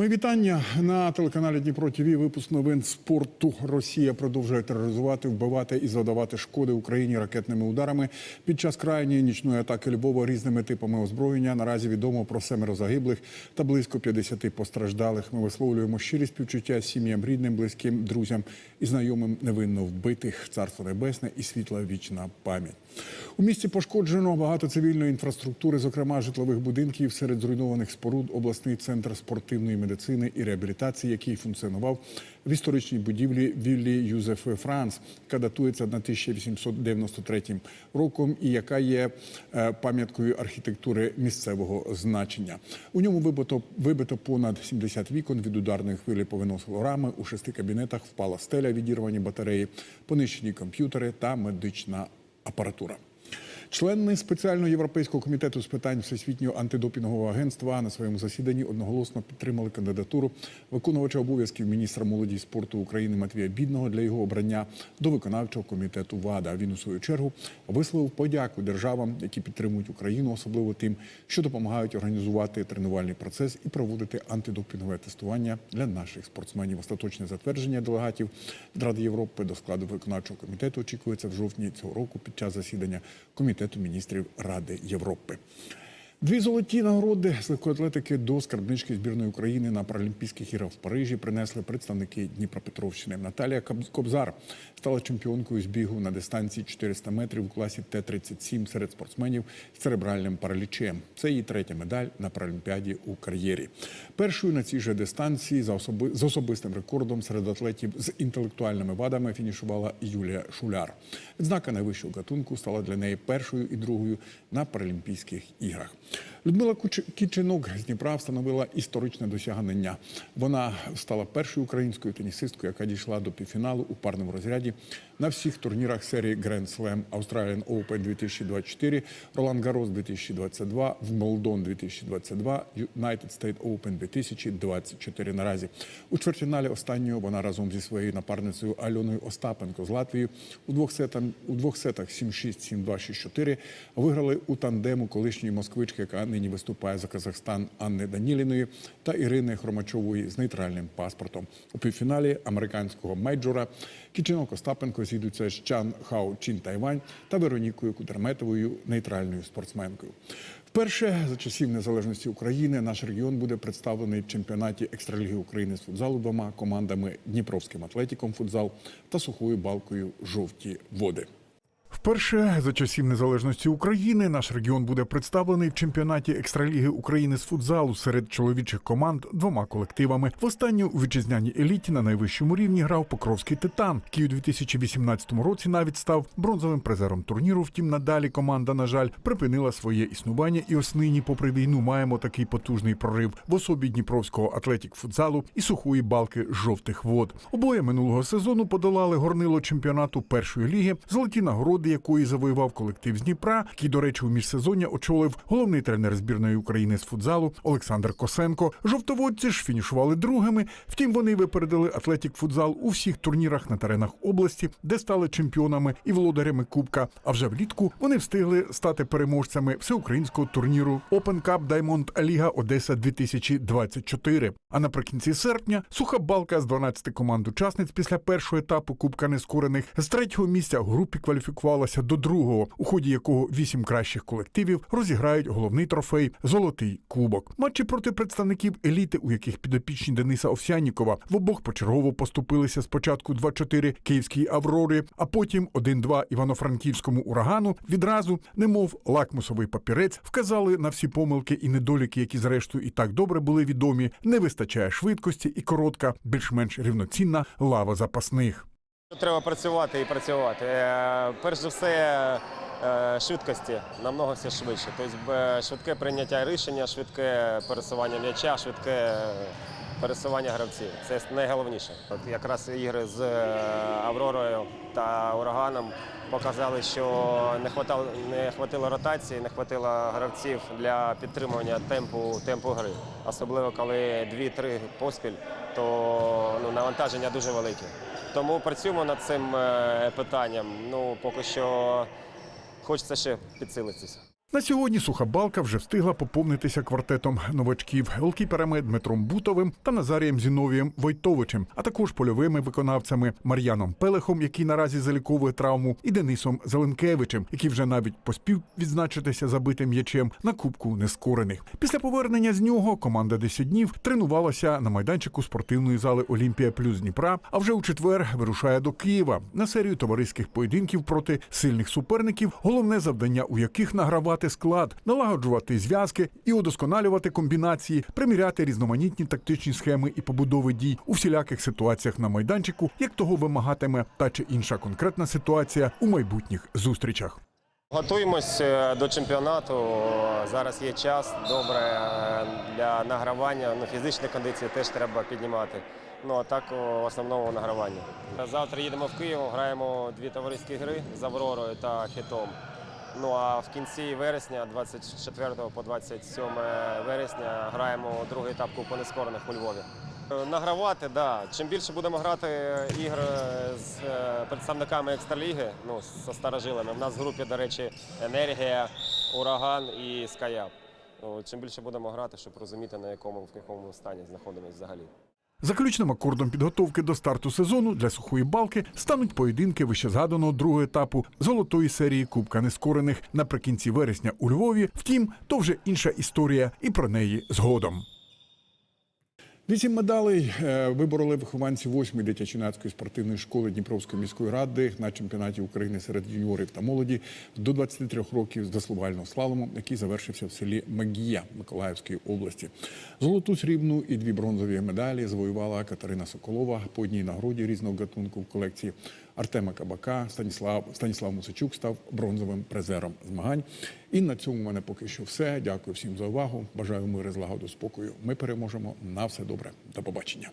Мої вітання на телеканалі Дніпро ТВ. Випуск новин спорту. Росія продовжує тероризувати, вбивати і завдавати шкоди Україні ракетними ударами. Під час крайньої нічної атаки Львова різними типами озброєння наразі відомо про семеро загиблих та близько 50 постраждалих. Ми висловлюємо щирі співчуття сім'ям, рідним, близьким, друзям і знайомим невинно вбитих. Царство небесне і світла вічна пам'ять. У місті пошкоджено багато цивільної інфраструктури, зокрема житлових будинків. Серед зруйнованих споруд обласний центр спортивної медицини і реабілітації, який функціонував в історичній будівлі Віллі Юзеф Франц, яка датується 1893 роком і яка є е, пам'яткою архітектури місцевого значення. У ньому вибито, вибито понад 70 вікон від ударної хвилі повиносило рами. У шести кабінетах впала стеля, відірвані батареї, понищені комп'ютери та медична aparatura. Члени спеціального європейського комітету з питань всесвітнього антидопінгового агентства на своєму засіданні одноголосно підтримали кандидатуру виконувача обов'язків міністра молоді і спорту України Матвія Бідного для його обрання до виконавчого комітету ВАДА. Він у свою чергу висловив подяку державам, які підтримують Україну, особливо тим, що допомагають організувати тренувальний процес і проводити антидопінгове тестування для наших спортсменів. Остаточне затвердження делегатів Ради Європи до складу виконавчого комітету очікується в жовтні цього року під час засідання комітету міністрів Ради Європи. Дві золоті нагороди з легкоатлетики до скарбнички збірної України на Паралімпійських іграх в Парижі принесли представники Дніпропетровщини. Наталія Кобзар стала чемпіонкою з бігу на дистанції 400 метрів у класі Т-37 серед спортсменів з церебральним паралічем. Це її третя медаль на Паралімпіаді у кар'єрі. Першою на цій же дистанції за особи... з особистим рекордом серед атлетів з інтелектуальними вадами фінішувала Юлія Шуляр. Відзнака найвищого гатунку стала для неї першою і другою на Паралімпійських іграх. Людмила Кіченок з Дніпра встановила історичне досягнення. Вона стала першою українською тенісисткою, яка дійшла до півфіналу у парному розряді на всіх турнірах серії Grand Slam Australian Open 2024, Roland Garros 2022, Wimbledon 2022, United States Open 2024 наразі. У чвертьфіналі останнього вона разом зі своєю напарницею Альоною Остапенко з Латвії у двох сетах, у двох сетах 7-6, 7-2, 6-4 виграли у тандему колишньої москвички, яка нині виступає за Казахстан Анни Даніліної та Ірини Хромачової з нейтральним паспортом. У півфіналі американського мейджора Кічинок Остапенко зійдуться з Чан Хао Чин Тайвань та Веронікою Кудерметовою нейтральною спортсменкою. Вперше за часів незалежності України наш регіон буде представлений в чемпіонаті екстраліги України з футзалу двома командами Дніпровським атлетіком футзал та сухою балкою жовті води. Вперше за часів незалежності України наш регіон буде представлений в чемпіонаті екстраліги України з футзалу серед чоловічих команд двома колективами. Востаннє у вітчизняній еліті на найвищому рівні грав Покровський титан, який у 2018 році навіть став бронзовим призером турніру. Втім, надалі команда, на жаль, припинила своє існування, і ось нині, попри війну, маємо такий потужний прорив в особі Дніпровського атлетік футзалу і сухої балки жовтих вод. Обоє минулого сезону подолали горнило чемпіонату першої ліги, золоті нагороди якої завоював колектив з Дніпра, який, до речі, у міжсезоння очолив головний тренер збірної України з футзалу Олександр Косенко. Жовтоводці ж фінішували другими. Втім, вони випередили атлетік футзал у всіх турнірах на теренах області, де стали чемпіонами і володарями Кубка. А вже влітку вони встигли стати переможцями всеукраїнського турніру Open Cup Diamond Ліга Одеса 2024. А наприкінці серпня суха балка з 12 команд учасниць після першого етапу Кубка Нескорених з третього місця в групі кваліфікувалася до другого, у ході якого вісім кращих колективів розіграють головний трофей Золотий кубок. Матчі проти представників еліти, у яких підопічні Дениса Овсянікова в обох почергово поступилися спочатку 2-4 Київській Аврорі, а потім 1-2 Івано-Франківському урагану. Відразу, немов лакмусовий папірець, вказали на всі помилки і недоліки, які зрештою і так добре були відомі. Не вистачає швидкості і коротка, більш-менш рівноцінна лава запасних. Треба працювати і працювати. Е, Перш за все, е, швидкості намного все швидше. Тобто швидке прийняття рішення, швидке пересування м'яча, швидке пересування гравців. Це найголовніше. От якраз ігри з е, Авророю та ураганом показали, що не хватало, не хватило ротації, не хватило гравців для підтримування темпу, темпу гри. Особливо коли 2-3 поспіль, то ну, навантаження дуже велике. Тому працюємо над цим е, питанням. Ну, поки що хочеться ще підсилитися. На сьогодні суха балка вже встигла поповнитися квартетом новачків голкіперами Дмитром Бутовим та Назарієм Зіновієм Войтовичем, а також польовими виконавцями Мар'яном Пелехом, який наразі заліковує травму, і Денисом Зеленкевичем, який вже навіть поспів відзначитися забитим м'ячем на кубку нескорених. Після повернення з нього команда 10 днів тренувалася на майданчику спортивної зали Олімпія Плюс Дніпра. А вже у четвер вирушає до Києва на серію товариських поєдинків проти сильних суперників, головне завдання у яких награвати склад, налагоджувати зв'язки і удосконалювати комбінації, приміряти різноманітні тактичні схеми і побудови дій у всіляких ситуаціях на майданчику, як того вимагатиме та чи інша конкретна ситуація у майбутніх зустрічах. Готуємось е, до чемпіонату. Зараз є час добре е, для награвання. Ну, фізичні кондиції теж треба піднімати. Ну а так в основному награвання. Завтра їдемо в Київ, граємо дві товариські гри з Авророю та Хітом. Ну а в кінці вересня, 24 по 27 вересня, граємо другий етап Кубку нескорених у Львові. Е, Награвати, да. Чим більше будемо грати ігр з е, представниками екстраліги, ну, з старожилами. В нас в групі, до речі, енергія, ураган і скаяп. Ну, чим більше будемо грати, щоб розуміти, на якому в якому стані знаходимося взагалі. Заключним акордом підготовки до старту сезону для сухої балки стануть поєдинки вищезгаданого другого етапу золотої серії Кубка Нескорених наприкінці вересня у Львові. Втім, то вже інша історія, і про неї згодом. Вісім медалей е, вибороли вихованці 8-ї дитячо-юнацької спортивної школи Дніпровської міської ради на чемпіонаті України серед юніорів та молоді до 23 років з дослувального слалому, який завершився в селі Магія Миколаївської області. Золоту, срібну і дві бронзові медалі завоювала Катерина Соколова по одній нагороді різного гатунку в колекції Артема Кабака. Станіслав Станіслав Мусичук став бронзовим призером змагань. І на цьому в мене поки що все. Дякую всім за увагу. Бажаю миру, злагоду, спокою. Ми переможемо. На все добре. До побачення.